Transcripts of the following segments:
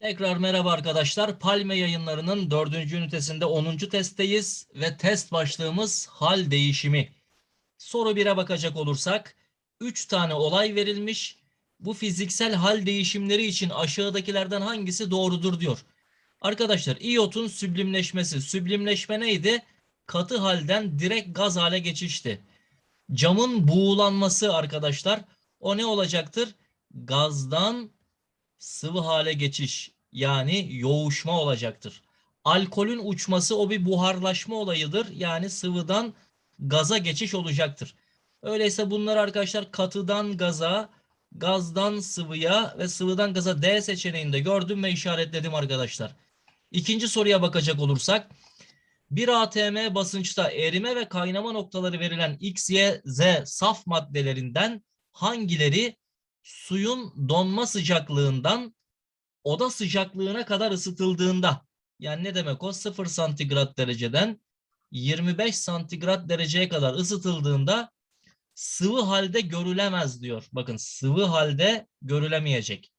Tekrar merhaba arkadaşlar. Palme yayınlarının dördüncü ünitesinde 10. testteyiz ve test başlığımız hal değişimi. Soru 1'e bakacak olursak 3 tane olay verilmiş. Bu fiziksel hal değişimleri için aşağıdakilerden hangisi doğrudur diyor. Arkadaşlar iyotun süblimleşmesi. Süblimleşme neydi? Katı halden direkt gaz hale geçişti. Camın buğulanması arkadaşlar o ne olacaktır? Gazdan sıvı hale geçiş yani yoğuşma olacaktır. Alkolün uçması o bir buharlaşma olayıdır. Yani sıvıdan gaza geçiş olacaktır. Öyleyse bunlar arkadaşlar katıdan gaza, gazdan sıvıya ve sıvıdan gaza D seçeneğinde gördüm ve işaretledim arkadaşlar. İkinci soruya bakacak olursak bir ATM basınçta erime ve kaynama noktaları verilen X, Y, Z saf maddelerinden hangileri suyun donma sıcaklığından oda sıcaklığına kadar ısıtıldığında yani ne demek o 0 santigrat dereceden 25 santigrat dereceye kadar ısıtıldığında sıvı halde görülemez diyor. Bakın sıvı halde görülemeyecek.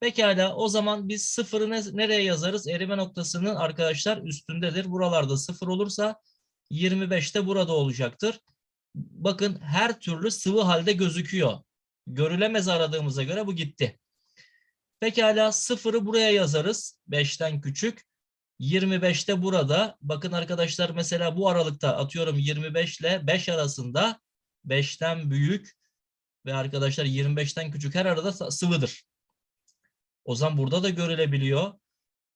Pekala o zaman biz sıfırı ne- nereye yazarız? Erime noktasının arkadaşlar üstündedir. Buralarda sıfır olursa 25 de burada olacaktır. Bakın her türlü sıvı halde gözüküyor. Görülemez aradığımıza göre bu gitti. Pekala sıfırı buraya yazarız. 5'ten küçük. 25 de burada. Bakın arkadaşlar mesela bu aralıkta atıyorum 25 ile 5 arasında 5'ten büyük ve arkadaşlar 25'ten küçük her arada sıvıdır. O zaman burada da görülebiliyor.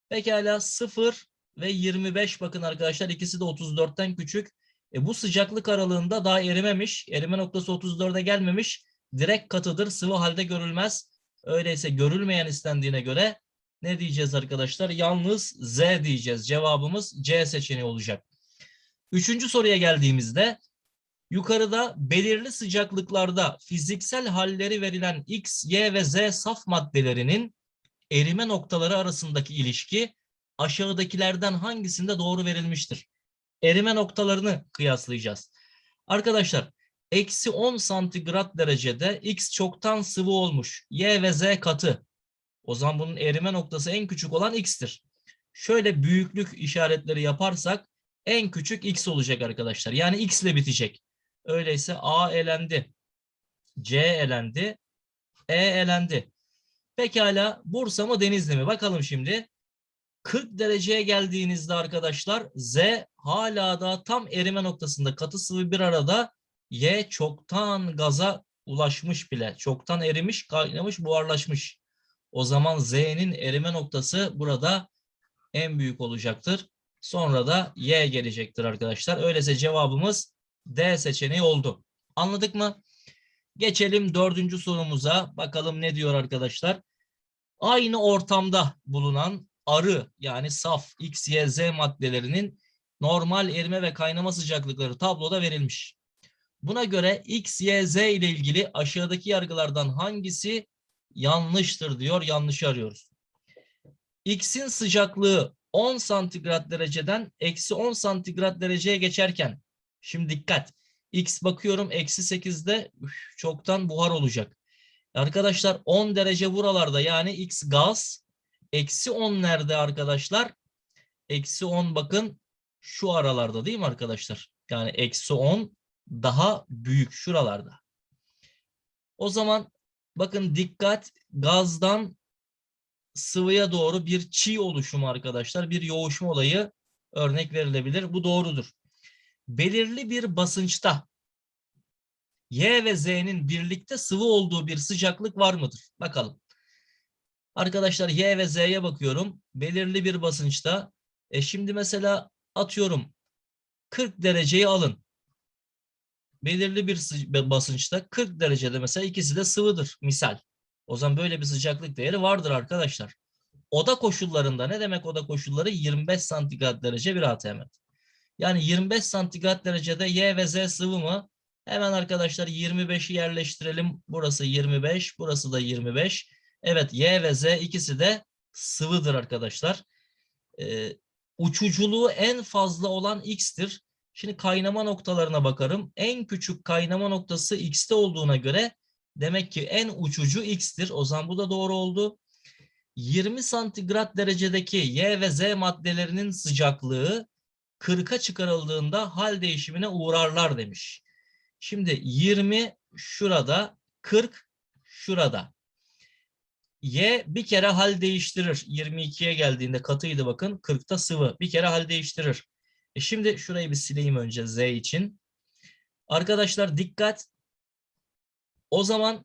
Pekala 0 ve 25 bakın arkadaşlar ikisi de 34'ten küçük. E bu sıcaklık aralığında daha erimemiş. Erime noktası 34'e gelmemiş. Direkt katıdır. Sıvı halde görülmez. Öyleyse görülmeyen istendiğine göre ne diyeceğiz arkadaşlar? Yalnız Z diyeceğiz. Cevabımız C seçeneği olacak. Üçüncü soruya geldiğimizde yukarıda belirli sıcaklıklarda fiziksel halleri verilen X, Y ve Z saf maddelerinin erime noktaları arasındaki ilişki aşağıdakilerden hangisinde doğru verilmiştir? Erime noktalarını kıyaslayacağız. Arkadaşlar eksi 10 santigrat derecede X çoktan sıvı olmuş. Y ve Z katı. O zaman bunun erime noktası en küçük olan X'tir. Şöyle büyüklük işaretleri yaparsak en küçük X olacak arkadaşlar. Yani X ile bitecek. Öyleyse A elendi. C elendi. E elendi. Pekala Bursa mı Denizli mi? Bakalım şimdi. 40 dereceye geldiğinizde arkadaşlar Z hala da tam erime noktasında katı sıvı bir arada Y çoktan gaza ulaşmış bile. Çoktan erimiş, kaynamış, buharlaşmış. O zaman Z'nin erime noktası burada en büyük olacaktır. Sonra da Y gelecektir arkadaşlar. Öyleyse cevabımız D seçeneği oldu. Anladık mı? Geçelim dördüncü sorumuza. Bakalım ne diyor arkadaşlar. Aynı ortamda bulunan arı yani saf X, Y, Z maddelerinin normal erime ve kaynama sıcaklıkları tabloda verilmiş. Buna göre X, Y, Z ile ilgili aşağıdaki yargılardan hangisi yanlıştır diyor. Yanlışı arıyoruz. X'in sıcaklığı 10 santigrat dereceden eksi 10 santigrat dereceye geçerken şimdi dikkat X bakıyorum eksi 8'de üf, çoktan buhar olacak. Arkadaşlar 10 derece buralarda yani X gaz eksi 10 nerede arkadaşlar? Eksi 10 bakın şu aralarda değil mi arkadaşlar? Yani eksi 10 daha büyük şuralarda. O zaman bakın dikkat gazdan sıvıya doğru bir çiğ oluşumu arkadaşlar. Bir yoğuşma olayı örnek verilebilir. Bu doğrudur. Belirli bir basınçta Y ve Z'nin birlikte sıvı olduğu bir sıcaklık var mıdır? Bakalım. Arkadaşlar Y ve Z'ye bakıyorum. Belirli bir basınçta. E şimdi mesela atıyorum 40 dereceyi alın. Belirli bir sı- basınçta 40 derecede mesela ikisi de sıvıdır misal. O zaman böyle bir sıcaklık değeri vardır arkadaşlar. Oda koşullarında ne demek oda koşulları? 25 santigrat derece bir atm. Yani 25 santigrat derecede Y ve Z sıvı mı? Hemen arkadaşlar 25'i yerleştirelim. Burası 25, burası da 25. Evet Y ve Z ikisi de sıvıdır arkadaşlar. Ee, uçuculuğu en fazla olan X'tir. Şimdi kaynama noktalarına bakarım. En küçük kaynama noktası X'te olduğuna göre demek ki en uçucu X'tir. O zaman bu da doğru oldu. 20 santigrat derecedeki Y ve Z maddelerinin sıcaklığı 40'a çıkarıldığında hal değişimine uğrarlar demiş. Şimdi 20 şurada, 40 şurada. Y bir kere hal değiştirir. 22'ye geldiğinde katıydı bakın. 40'ta sıvı. Bir kere hal değiştirir. E şimdi şurayı bir sileyim önce Z için. Arkadaşlar dikkat. O zaman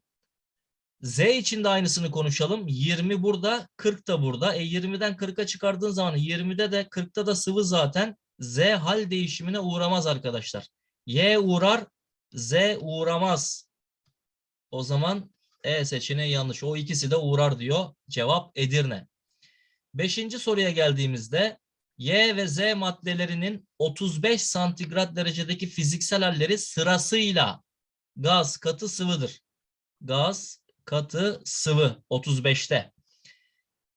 Z için de aynısını konuşalım. 20 burada, 40 da burada. E 20'den 40'a çıkardığın zaman 20'de de 40'ta da sıvı zaten. Z hal değişimine uğramaz arkadaşlar. Y uğrar, Z uğramaz. O zaman E seçeneği yanlış. O ikisi de uğrar diyor. Cevap Edirne. Beşinci soruya geldiğimizde Y ve Z maddelerinin 35 santigrat derecedeki fiziksel halleri sırasıyla gaz, katı, sıvıdır. Gaz, katı, sıvı 35'te.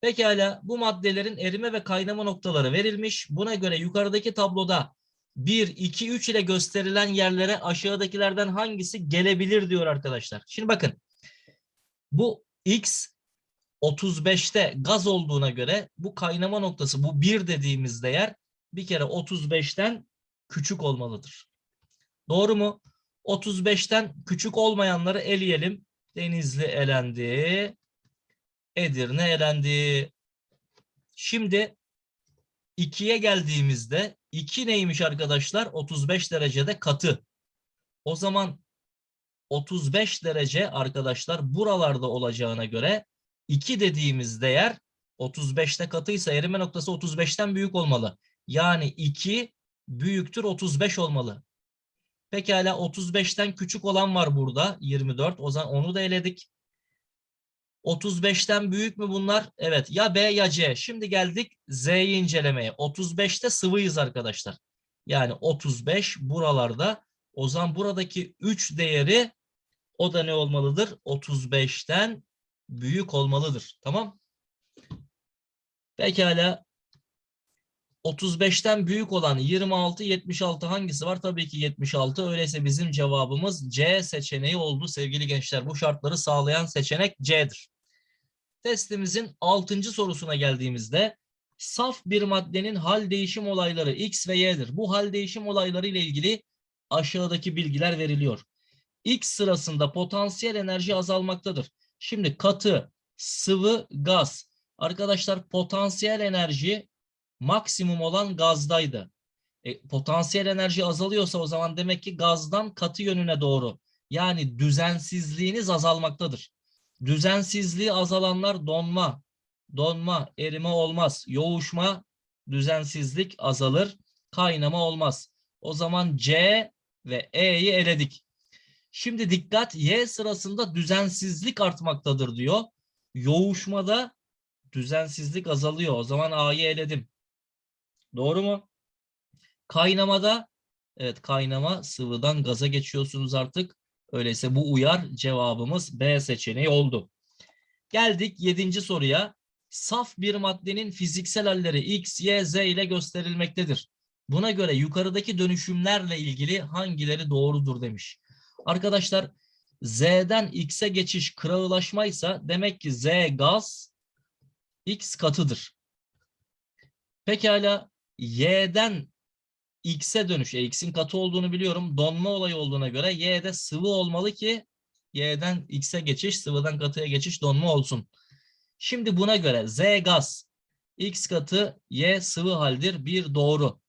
Pekala bu maddelerin erime ve kaynama noktaları verilmiş. Buna göre yukarıdaki tabloda 1, 2, 3 ile gösterilen yerlere aşağıdakilerden hangisi gelebilir diyor arkadaşlar. Şimdi bakın bu X 35'te gaz olduğuna göre bu kaynama noktası bu 1 dediğimiz değer bir kere 35'ten küçük olmalıdır. Doğru mu? 35'ten küçük olmayanları eleyelim. Denizli elendi. Edirne elendi. Şimdi 2'ye geldiğimizde 2 neymiş arkadaşlar? 35 derecede katı. O zaman 35 derece arkadaşlar buralarda olacağına göre 2 dediğimiz değer 35'te katıysa erime noktası 35'ten büyük olmalı. Yani 2 büyüktür 35 olmalı. Pekala 35'ten küçük olan var burada 24. O zaman onu da eledik. 35'ten büyük mü bunlar? Evet ya B ya C. Şimdi geldik Z'yi incelemeye. 35'te sıvıyız arkadaşlar. Yani 35 buralarda. O zaman buradaki 3 değeri o da ne olmalıdır? 35'ten büyük olmalıdır. Tamam. Pekala 35'ten büyük olan 26, 76 hangisi var? Tabii ki 76. Öyleyse bizim cevabımız C seçeneği oldu sevgili gençler. Bu şartları sağlayan seçenek C'dir. Testimizin 6. sorusuna geldiğimizde saf bir maddenin hal değişim olayları X ve Y'dir. Bu hal değişim olayları ile ilgili aşağıdaki bilgiler veriliyor. X sırasında potansiyel enerji azalmaktadır. Şimdi katı, sıvı, gaz. Arkadaşlar potansiyel enerji maksimum olan gazdaydı. E, potansiyel enerji azalıyorsa o zaman demek ki gazdan katı yönüne doğru. Yani düzensizliğiniz azalmaktadır. Düzensizliği azalanlar donma, donma, erime olmaz. Yoğuşma, düzensizlik azalır. Kaynama olmaz. O zaman C ve E'yi eledik. Şimdi dikkat Y sırasında düzensizlik artmaktadır diyor. Yoğuşmada düzensizlik azalıyor. O zaman A'yı eledim. Doğru mu? Kaynamada evet kaynama sıvıdan gaza geçiyorsunuz artık. Öyleyse bu uyar cevabımız B seçeneği oldu. Geldik 7. soruya. Saf bir maddenin fiziksel halleri X, Y, Z ile gösterilmektedir. Buna göre yukarıdaki dönüşümlerle ilgili hangileri doğrudur demiş. Arkadaşlar Z'den X'e geçiş kırağılaşmaysa demek ki Z gaz, X katıdır. Pekala Y'den X'e dönüş. E, X'in katı olduğunu biliyorum. Donma olayı olduğuna göre Y'de sıvı olmalı ki Y'den X'e geçiş, sıvıdan katıya geçiş donma olsun. Şimdi buna göre Z gaz, X katı, Y sıvı haldir. Bir doğru.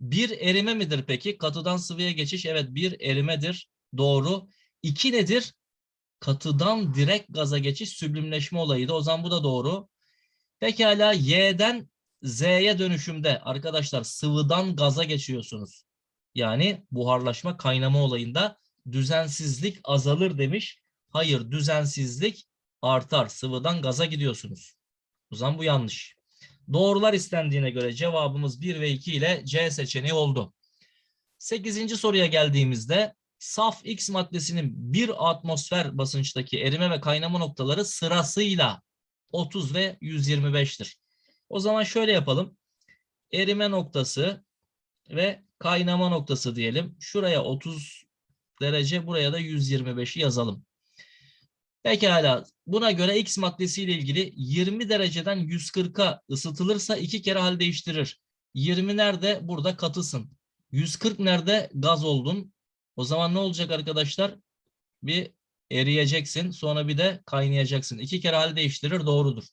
Bir erime midir peki? Katıdan sıvıya geçiş. Evet bir erimedir. Doğru. İki nedir? Katıdan direkt gaza geçiş süblimleşme olayıydı. O zaman bu da doğru. Pekala Y'den Z'ye dönüşümde arkadaşlar sıvıdan gaza geçiyorsunuz. Yani buharlaşma kaynama olayında düzensizlik azalır demiş. Hayır düzensizlik artar. Sıvıdan gaza gidiyorsunuz. O zaman bu yanlış. Doğrular istendiğine göre cevabımız 1 ve 2 ile C seçeneği oldu. 8. soruya geldiğimizde saf X maddesinin bir atmosfer basınçtaki erime ve kaynama noktaları sırasıyla 30 ve 125'tir. O zaman şöyle yapalım. Erime noktası ve kaynama noktası diyelim. Şuraya 30 derece, buraya da 125'i yazalım. Pekala. Bu Buna göre X maddesiyle ilgili 20 dereceden 140'a ısıtılırsa iki kere hal değiştirir. 20 nerede? Burada katısın. 140 nerede? Gaz oldun. O zaman ne olacak arkadaşlar? Bir eriyeceksin. Sonra bir de kaynayacaksın. İki kere hal değiştirir. Doğrudur.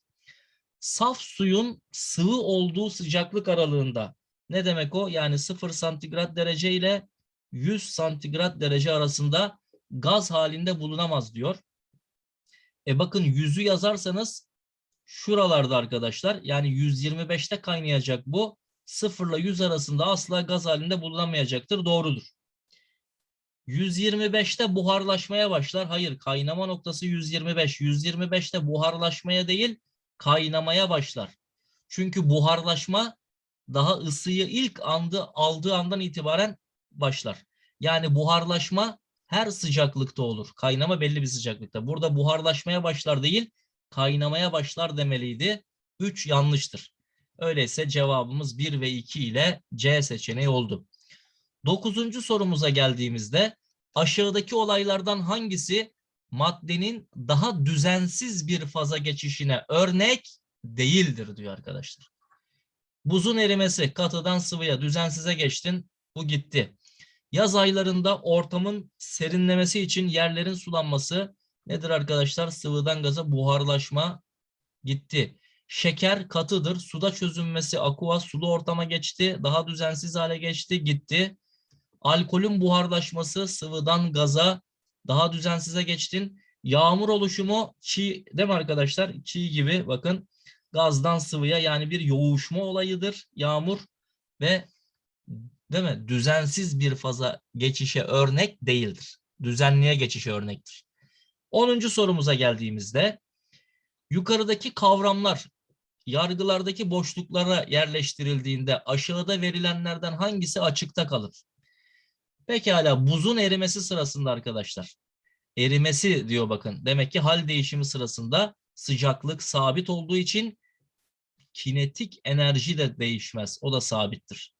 Saf suyun sıvı olduğu sıcaklık aralığında. Ne demek o? Yani 0 santigrat derece ile 100 santigrat derece arasında gaz halinde bulunamaz diyor. E bakın 100'ü yazarsanız şuralarda arkadaşlar yani 125'te kaynayacak bu. 0 ile 100 arasında asla gaz halinde bulunamayacaktır. Doğrudur. 125'te buharlaşmaya başlar. Hayır kaynama noktası 125. 125'te buharlaşmaya değil kaynamaya başlar. Çünkü buharlaşma daha ısıyı ilk andı aldığı andan itibaren başlar. Yani buharlaşma her sıcaklıkta olur. Kaynama belli bir sıcaklıkta. Burada buharlaşmaya başlar değil, kaynamaya başlar demeliydi. 3 yanlıştır. Öyleyse cevabımız 1 ve 2 ile C seçeneği oldu. Dokuzuncu sorumuza geldiğimizde aşağıdaki olaylardan hangisi maddenin daha düzensiz bir faza geçişine örnek değildir diyor arkadaşlar. Buzun erimesi katıdan sıvıya düzensize geçtin bu gitti. Yaz aylarında ortamın serinlemesi için yerlerin sulanması nedir arkadaşlar? Sıvıdan gaza buharlaşma gitti. Şeker katıdır. Suda çözünmesi aqua sulu ortama geçti. Daha düzensiz hale geçti gitti. Alkolün buharlaşması sıvıdan gaza daha düzensize geçtin. Yağmur oluşumu çiğ değil mi arkadaşlar? Çiğ gibi bakın gazdan sıvıya yani bir yoğuşma olayıdır yağmur ve değil mi? Düzensiz bir faza geçişe örnek değildir. Düzenliye geçişe örnektir. 10. sorumuza geldiğimizde yukarıdaki kavramlar yargılardaki boşluklara yerleştirildiğinde aşağıda verilenlerden hangisi açıkta kalır? Pekala buzun erimesi sırasında arkadaşlar. Erimesi diyor bakın. Demek ki hal değişimi sırasında sıcaklık sabit olduğu için kinetik enerji de değişmez. O da sabittir.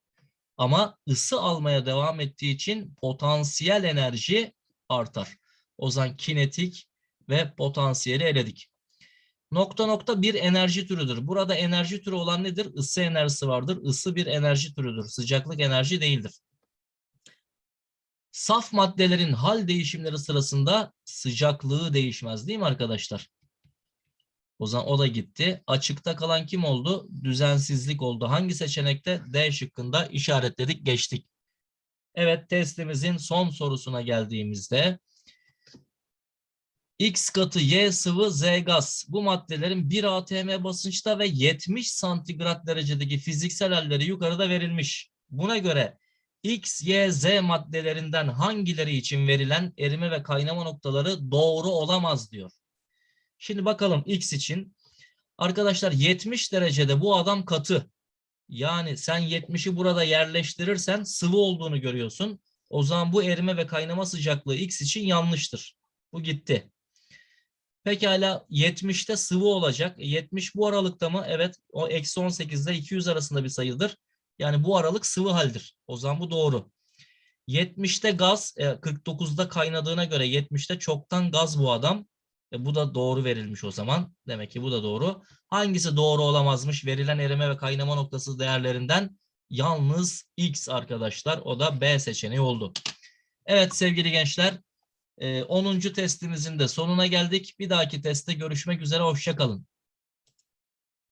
Ama ısı almaya devam ettiği için potansiyel enerji artar. O zaman kinetik ve potansiyeli eledik. Nokta nokta bir enerji türüdür. Burada enerji türü olan nedir? Isı enerjisi vardır. Isı bir enerji türüdür. Sıcaklık enerji değildir. Saf maddelerin hal değişimleri sırasında sıcaklığı değişmez değil mi arkadaşlar? O zaman o da gitti. Açıkta kalan kim oldu? Düzensizlik oldu. Hangi seçenekte? D şıkkında işaretledik geçtik. Evet testimizin son sorusuna geldiğimizde X katı Y sıvı Z gaz. Bu maddelerin 1 atm basınçta ve 70 santigrat derecedeki fiziksel halleri yukarıda verilmiş. Buna göre X, Y, Z maddelerinden hangileri için verilen erime ve kaynama noktaları doğru olamaz diyor. Şimdi bakalım X için. Arkadaşlar 70 derecede bu adam katı. Yani sen 70'i burada yerleştirirsen sıvı olduğunu görüyorsun. O zaman bu erime ve kaynama sıcaklığı X için yanlıştır. Bu gitti. Pekala 70'te sıvı olacak. 70 bu aralıkta mı? Evet. O eksi 18 ile 200 arasında bir sayıdır. Yani bu aralık sıvı haldir. O zaman bu doğru. 70'te gaz, 49'da kaynadığına göre 70'te çoktan gaz bu adam. E, bu da doğru verilmiş o zaman. Demek ki bu da doğru. Hangisi doğru olamazmış? Verilen erime ve kaynama noktası değerlerinden yalnız X arkadaşlar. O da B seçeneği oldu. Evet sevgili gençler. 10. testimizin de sonuna geldik. Bir dahaki testte görüşmek üzere. Hoşçakalın.